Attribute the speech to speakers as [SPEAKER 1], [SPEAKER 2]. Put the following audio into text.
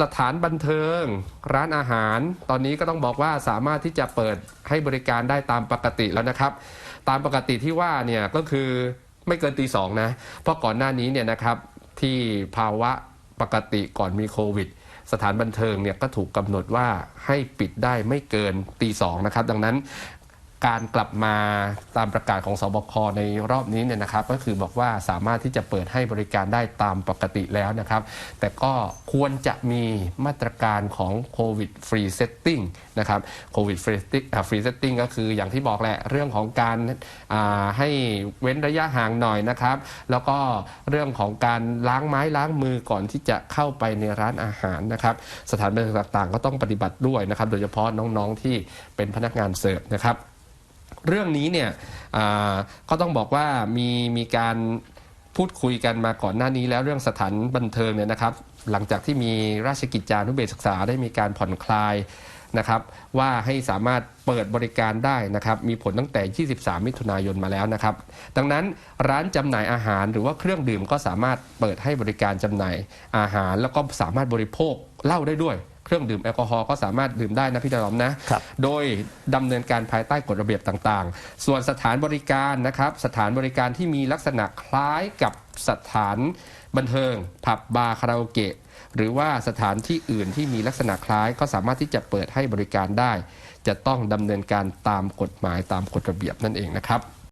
[SPEAKER 1] สถานบันเทิง ร้านอาหาร ตอนนี้ก็ต้องบอกว่าสามารถที่จะเปิดให้บริการได้ตามปกติแล้วนะครับ ตามปกติที่ว่าเนี่ยก็คือไม่เกินตีสองนะ เพราะก่อนหน้านี้เนี่ยนะครับที่ภาวะปกติก่อนมีโควิด สถานบันเทิงเนี่ยก็ถูกกำหนดว่าให้ปิดได้ไม่เกินตีสองนะครับ ดังนั้น การกลับมาตามประกาศของสบคในรอบนี้เนี่ยนะครับ ก็คือบอกว่าสามารถที่จะเปิดให้บริการได้ตามปกติแล้วนะครับ แต่ก็ควรจะมีมาตรการของโควิดฟรีเซตติ้งนะครับโควิดฟรีฟรีเซตติ้งก็คืออย่างที่บอกแหละเรื่องของการาให้เว้นระยะห่างหน่อยนะครับ แล้วก็เรื่องของการล้างไม้ล้างมือก่อนที่จะเข้าไปในร้านอาหารนะครับ สถานบันเทิงต่างๆ ก็ต้องปฏิบัติด้วยนะครับ โดยเฉพาะน้องๆที่เป็นพนักงานเสิร์ฟนะครับ เรื่องนี้เนี่ยก็ต้องบอกว่ามีมีการพูดคุยกันมาก่อนหน้านี้แล้วเรื่องสถานบันเทิงเนี่ยนะครับ หลังจากที่มีราชกิจจานุเบกษาได้มีการผ่อนคลายนะครับ ว่าให้สามารถเปิดบริการได้นะครับ มีผลตั้งแต่ 23 มิถุนายนมาแล้วนะครับ ดังนั้นร้านจำหน่ายอาหารหรือว่าเครื่องดื่มก็สามารถเปิดให้บริการจำหน่ายอาหาร แล้วก็สามารถบริโภคเหล้าได้ด้วย เครื่องดื่มแอลกอฮอล์ก็สามารถดื่มได้นะพี่ดอมนะ
[SPEAKER 2] ครับ
[SPEAKER 1] โดยดำเนินการภายใต้กฎระเบียบต่างๆ ส่วนสถานบริการนะครับ สถานบริการที่มีลักษณะคล้ายกับสถานบันเทิง ผับบาร์คาราโอเกะหรือว่าสถานที่อื่นที่มีลักษณะคล้ายก็สามารถที่จะเปิดให้บริการได้ จะต้องดำเนินการตามกฎหมายตามกฎระเบียบนั่นเองนะครับ